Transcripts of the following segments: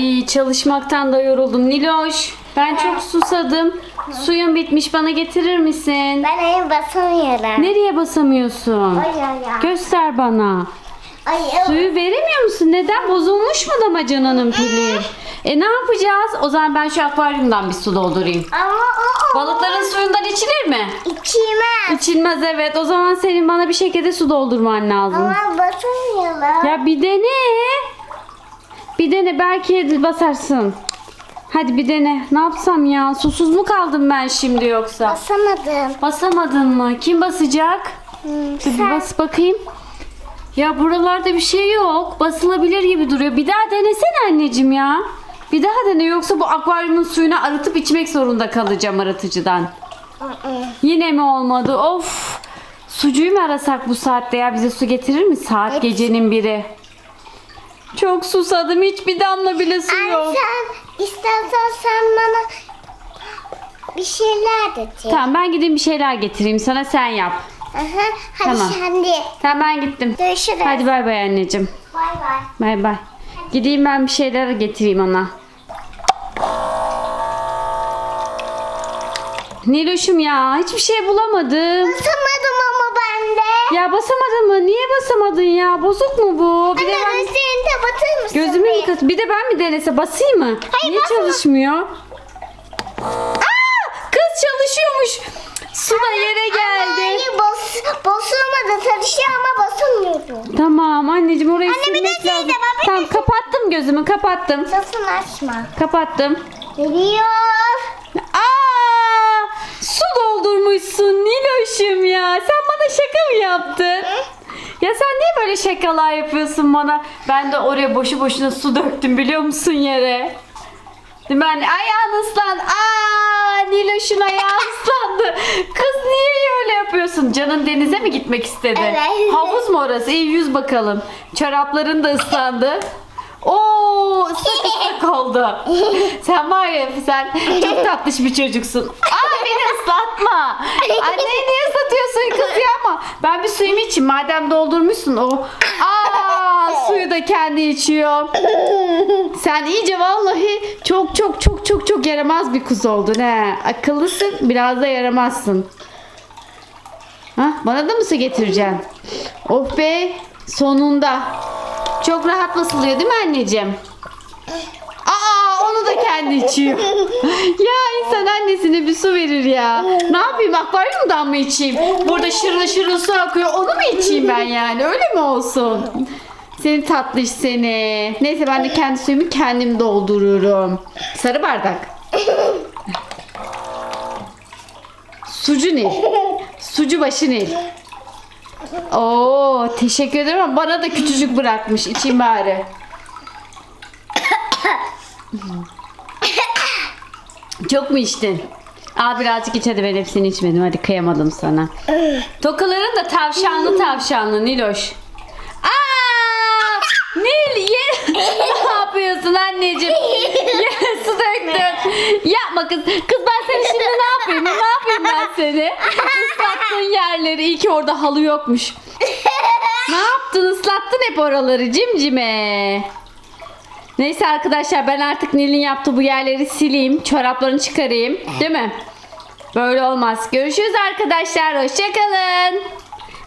İyi çalışmaktan da yoruldum. Niloş ben çok susadım. Suyun bitmiş bana getirir misin? Ben ayı basamıyorum. Nereye basamıyorsun? Ay ay ay. Göster bana. Ay, Suyu veremiyor musun? Neden? Bozulmuş mu damacananın pili? E ne yapacağız? O zaman ben şu akvaryumdan bir su doldurayım. Ama o Balıkların suyundan içilir mi? içime. İçilmez evet. O zaman senin bana bir şekilde su doldurman lazım. Ama basamıyorum. Ya bir dene. Bir dene belki basarsın. Hadi bir dene. Ne yapsam ya? Susuz mu kaldım ben şimdi yoksa? Basamadım. Basamadın mı? Kim basacak? Hmm, Dur bir sen- bas bakayım. Ya buralarda bir şey yok. Basılabilir gibi duruyor. Bir daha denesene anneciğim ya. Bir daha dene yoksa bu akvaryumun suyunu arıtıp içmek zorunda kalacağım arıtıcıdan. Hı hı. Yine mi olmadı? Of. Sucuyu mu arasak bu saatte ya? Bize su getirir mi? Saat gecenin biri. Çok susadım. Hiçbir damla bile su yok. sen istersen sen bana bir şeyler de çek. Tamam ben gideyim bir şeyler getireyim sana sen yap. Aha, hadi Tamam. de. Tamam ben gittim. Görüşürüz. Hadi bay bay anneciğim. Bay bay. Bay bay. Gideyim ben bir şeyler getireyim ona. Niloş'um ya hiçbir şey bulamadım. Basamadım ama. Ya basamadın mı? Niye basamadın ya? Bozuk mu bu? Bir de ben gözlerini de batır mısın? gözümü bir? yıkat. Bir de ben mi denese basayım mı? Hayır, Niye basma. çalışmıyor? Aa! Kız çalışıyormuş. Su da yere geldi. Anne bas, basılmadı çalışıyor ama basamıyorum. Tamam anneciğim orayı Anne, bir de silmek şey de lazım. var, bir Tamam de- kapattım gözümü kapattım. Sasını açma. Kapattım. Geliyor. Aa! Su doldurmuşsun Niloş'um ya. Sen bana şaka mı yaptın? Ya sen niye böyle şakalar yapıyorsun bana? Ben de oraya boşu boşuna su döktüm biliyor musun yere? Ben ayağın ıslan. Aa Niloş'un ayağı ıslandı. Kız niye öyle yapıyorsun? Canın denize mi gitmek istedi? Evet. Havuz mu orası? İyi yüz bakalım. Çorapların da ıslandı. Oo ıslak ıslak oldu. sen var ya sen çok tatlış bir çocuksun. Aa ıslatma. Anneyi niye ıslatıyorsun kız ya ama. Ben bir suyumu içeyim madem doldurmuşsun o. Aa suyu da kendi içiyor. Sen iyice vallahi çok çok çok çok çok yaramaz bir kız oldun he. Akıllısın biraz da yaramazsın. Ha, bana da mı su getireceksin? Oh be sonunda. Çok rahat basılıyor değil mi anneciğim? Kendi içiyor. ya insan annesine bir su verir ya. Ne yapayım akvaryumdan mı içeyim? Burada şırıl şırıl su akıyor onu mu içeyim ben yani öyle mi olsun? Seni tatlış seni. Neyse ben de kendi suyumu kendim doldururum. Sarı bardak. Sucu Nil. Sucu başı Nil. Oo teşekkür ederim ama bana da küçücük bırakmış. İçeyim bari. Çok mu içtin? Al birazcık iç ben hepsini içmedim. Hadi kıyamadım sana. Tokaların da tavşanlı tavşanlı Niloş. Aa! Nil ye. ne yapıyorsun anneciğim? Ye, su döktün. Yapma kız. Kız ben seni şimdi ne yapayım? Ne yapayım ben seni? Islattığın yerleri. İyi ki orada halı yokmuş. Ne yaptın? Islattın hep oraları cimcime. Neyse arkadaşlar ben artık Nil'in yaptığı bu yerleri sileyim. Çoraplarını çıkarayım. Değil mi? Böyle olmaz. Görüşürüz arkadaşlar. Hoşçakalın.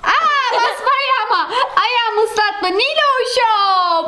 Aa basma ayağıma. Ayağımı ıslatma. Niloşum.